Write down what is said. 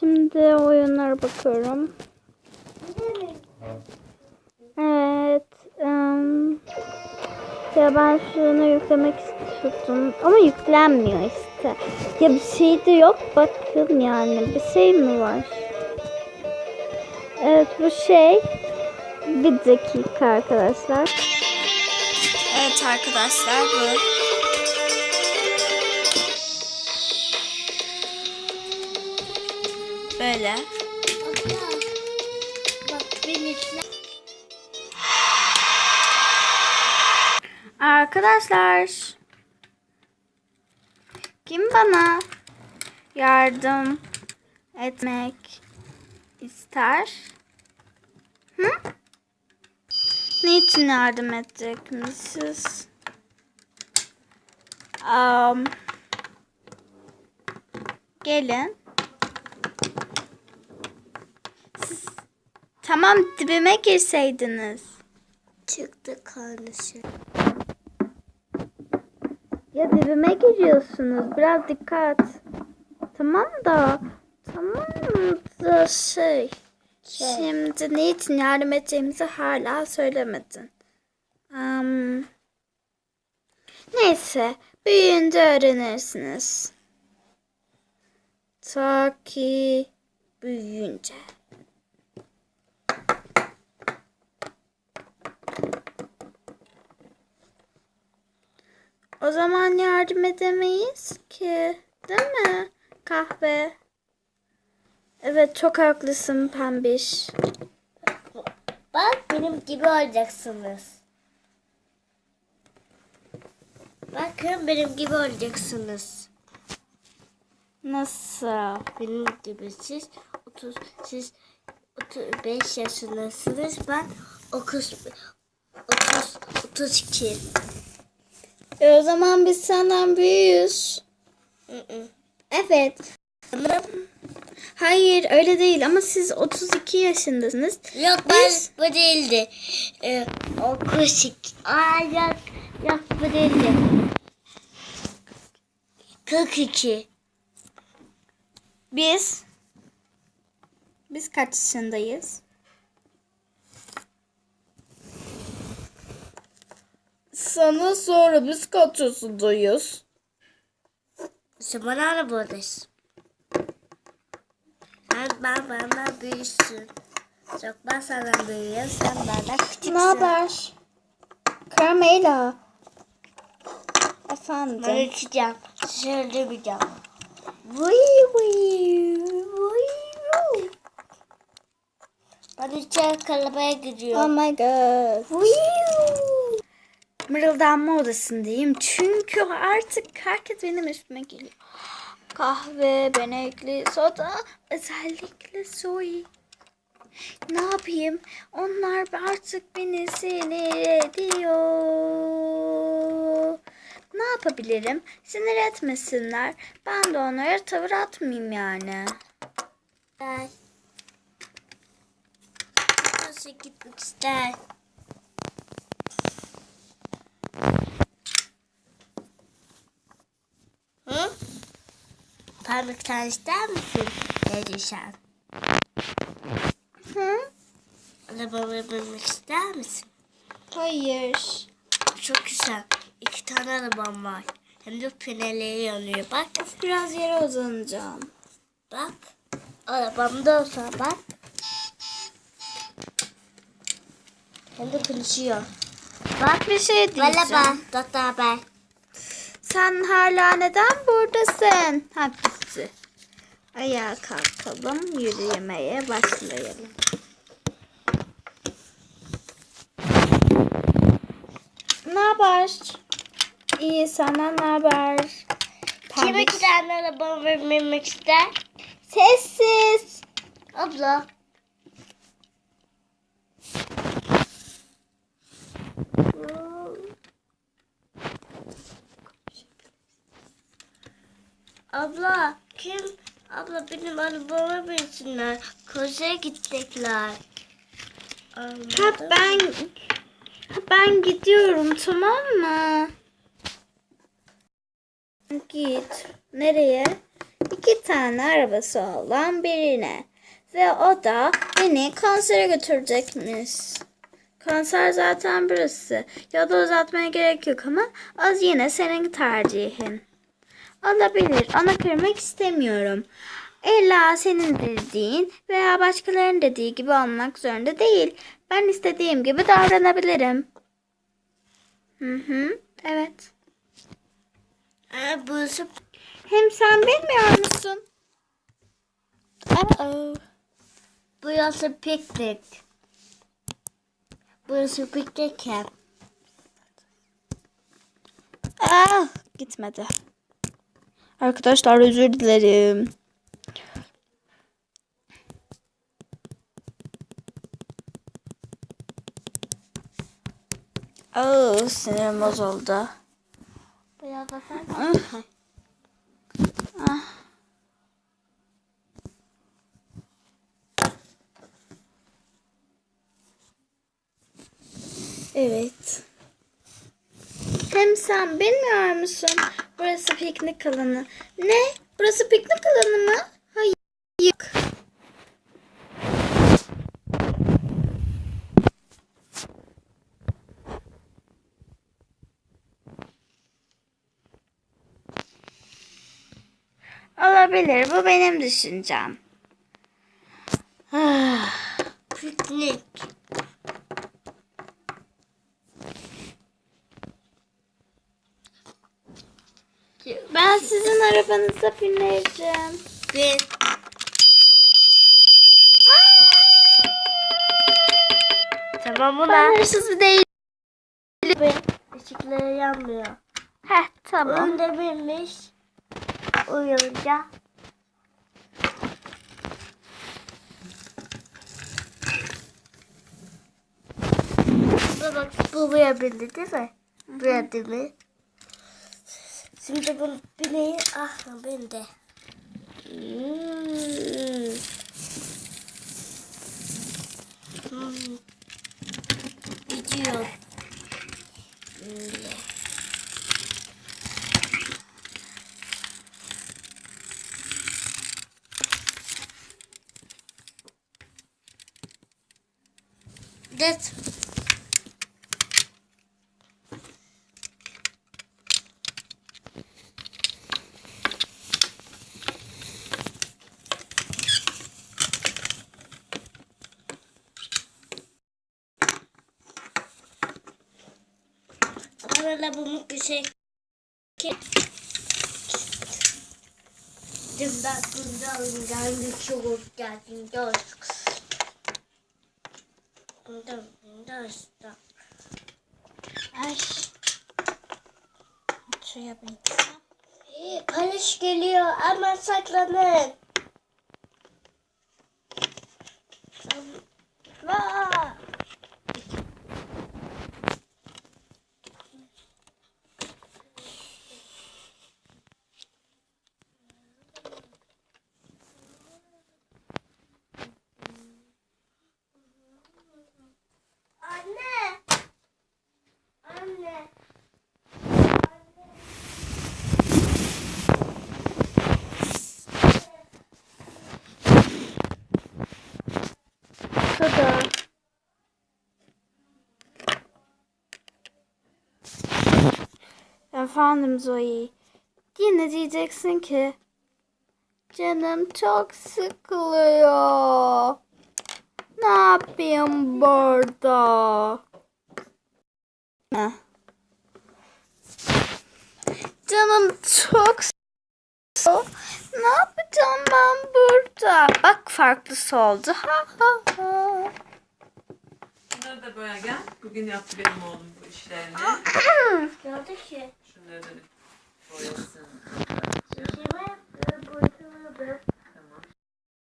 Şimdi oyunlara bakıyorum. Evet. em, ya ben şunu yüklemek istiyordum. Ama yüklenmiyor işte. Ya bir şey de yok. Bakın yani. Bir şey mi var? Evet bu şey. Bir dakika arkadaşlar. Evet arkadaşlar bu. İçine. Arkadaşlar. Kim bana yardım etmek ister? Hı? Niçin yardım edecekmişiz? Um, gelin. Siz tamam dibime girseydiniz. Çıktı kardeşim. Ya dibime giriyorsunuz. Biraz dikkat. Tamam da. Tamam da şey. Şimdi ne için yardım edeceğimizi hala söylemedin. Am, neyse. Büyüyünce öğrenirsiniz. Ta ki büyüyünce. O zaman yardım edemeyiz ki. Değil mi? Kahve. Evet çok haklısın pembiş. Bak benim gibi olacaksınız. Bakın benim gibi olacaksınız. Nasıl? Benim gibi siz 30 siz 35 yaşındasınız. Ben 30 30 32. E o zaman biz senden hı. Evet. Hayır öyle değil ama siz 32 yaşındasınız. Yok ben Biz- bu değildi. Ee, o kuşik. Aa yok. Yok bu değildi. 42. Biz biz kaç yaşındayız? Sana sonra biz kaç yaşındayız? Sen bana ne buradayız? Ben, ben benden büyüksün. Çok ben senden büyüğüm. Sen benden küçüksün. Ne haber? Carmela. Efendim. Ben uçacağım. Söylemeyeceğim. Vıy vıy vıy vıy. Ben uçağa kalabaya Oh gidiyorum. my god. Vıy. Mırıldanma odasındayım çünkü artık herkes benim üstüme geliyor. Kahve, benekli, soda, özellikle soy. Ne yapayım? Onlar artık beni sinir ediyor. Ne yapabilirim? Sinir etmesinler. Ben de onlara tavır atmayayım yani. Nasıl gitmek ister? Hı? Parmaktan ister misin? Dedi sen. Hı? Arabama binmek ister misin? Hayır. Çok güzel. İki tane arabam var. Hem de fenerleri yanıyor. Bak. Biraz yere uzanacağım. Bak. Arabamda olsa bak. Hem de konuşuyor. Bak bir şey diyeceğim. Merhaba. Doktor haber. Sen hala neden buradasın? Hapisi. Ayağa kalkalım, yürümeye başlayalım. Ne haber? İyi, senden ne haber? Kim iki tane arabamı binmek ister? Sessiz. Abla. Abla kim? Abla benim arabama binsinler. Koşuya gidecekler. Ha, ben ha, ben gidiyorum tamam mı? Git. Nereye? iki tane arabası olan birine. Ve o da beni konsere götürecekmiş. Konser zaten burası. Ya da uzatmaya gerek yok ama az yine senin tercihin. Olabilir. Ona kırmak istemiyorum. İlla senin dediğin veya başkalarının dediği gibi olmak zorunda değil. Ben istediğim gibi davranabilirim. Hı hı. Evet. Ee, burası, Hem sen bilmiyor musun? Uh-oh. burası piknik. Burası piknik yap. Ah, gitmedi. Arkadaşlar özür dilerim. Oh, sinirim bozuldu. Biraz. Ah. Ah. Evet. Hem sen bilmiyor musun? Burası piknik alanı. Ne? Burası piknik alanı mı? Hayır. Olabilir. Bu benim düşüncem. Ah. Piknik. Ben sizin arabanıza bineceğim. Bin. Tamam Ben ulan. hırsız bir değilim. Işıkları yanmıyor. Heh tamam. Önde binmiş. Uyuyunca. Buna bak bu buraya bindi değil mi? Buraya değil mi? Şimdi bunu bineği ah bindi. Hmm. Hmm. Gidiyor. Böyle. Git. Arada bu bir şey ki Dümden dümden geldi çok geldin dost. Dümden dost. Ay. Şuraya bineceğim. Barış geliyor hemen saklanın. Vaa. Efendim Zoe. Yine diyeceksin ki canım çok sıkılıyor. Ne yapayım burada? Heh. Canım çok sıkılıyor. Ne yapacağım ben burada? Bak farklısı oldu. Ha ha ha. Şunları da böyle gel. Bugün yaptı benim oğlum bu işlerini. Oldu ki? Neden? Boyasın. Şimdi bu